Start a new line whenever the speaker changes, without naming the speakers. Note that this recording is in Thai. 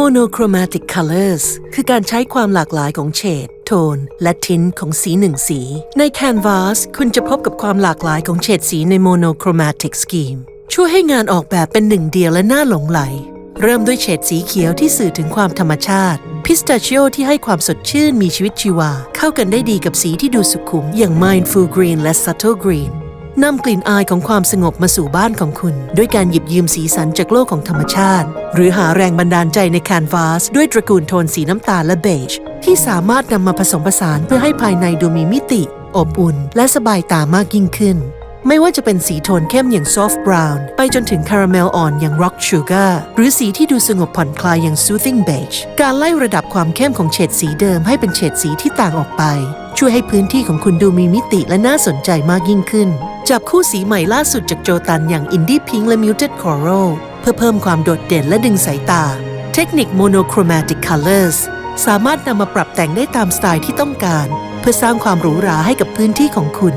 Monochromatic colors คือการใช้ความหลากหลายของเฉด โทน และทินของสีหนึ่งสี ใน Canvas คุณจะพบกับความหลากหลายของเฉดสีใน Monochromatic Scheme ช่วยให้งานออกแบบเป็นหนึ่งเดียวและน่าหลงไหล เริ่มด้วยเฉดสีเขียวที่สื่อถึงความธรรมชาติ พิสตาชิโอที่ให้ความสดชื่นมีชีวิตชีวา เข้ากันได้ดีกับสีที่ดูสุขุม อย่าง Mindful Green และ Subtle Green นำกลิ่นอายของความสงบมาสู่บ้านของคุณ ด้วยการหยิบยืมสีสันจากโลกของธรรมชาติ หรือหาแรงบันดาลใจในแคนวาสด้วยตระกูลโทนสีน้ำตาลและเบจ ที่สามารถนำมาผสมผสานเพื่อให้ภายในดูมีมิติ อบอุ่น และสบายตามากยิ่งขึ้น ไม่ว่าจะเป็นสีโทนเข้มอย่าง soft brown ไปจนถึงคาราเมลอ่อนอย่าง rock sugar หรือสีที่ดูสงบผ่อนคลายอย่าง soothing beige การไล่ระดับความเข้มของเฉดสีเดิมให้เป็นเฉดสีที่ต่างออกไป ช่วยให้พื้นที่ของคุณดูมีมิติและน่าสนใจมากยิ่งขึ้น จับคู่สีใหม่ล่าสุดจากโจตันอย่างอินดี้พิงและมิวดต์คอรัลเพื่อเพิ่มความโดดเด่นและดึงสายตา เทคนิค monochromatic colors สามารถนำมาปรับแต่งได้ตามสไตล์ที่ต้องการ เพื่อสร้างความหรูหราให้กับพื้นที่ของคุณ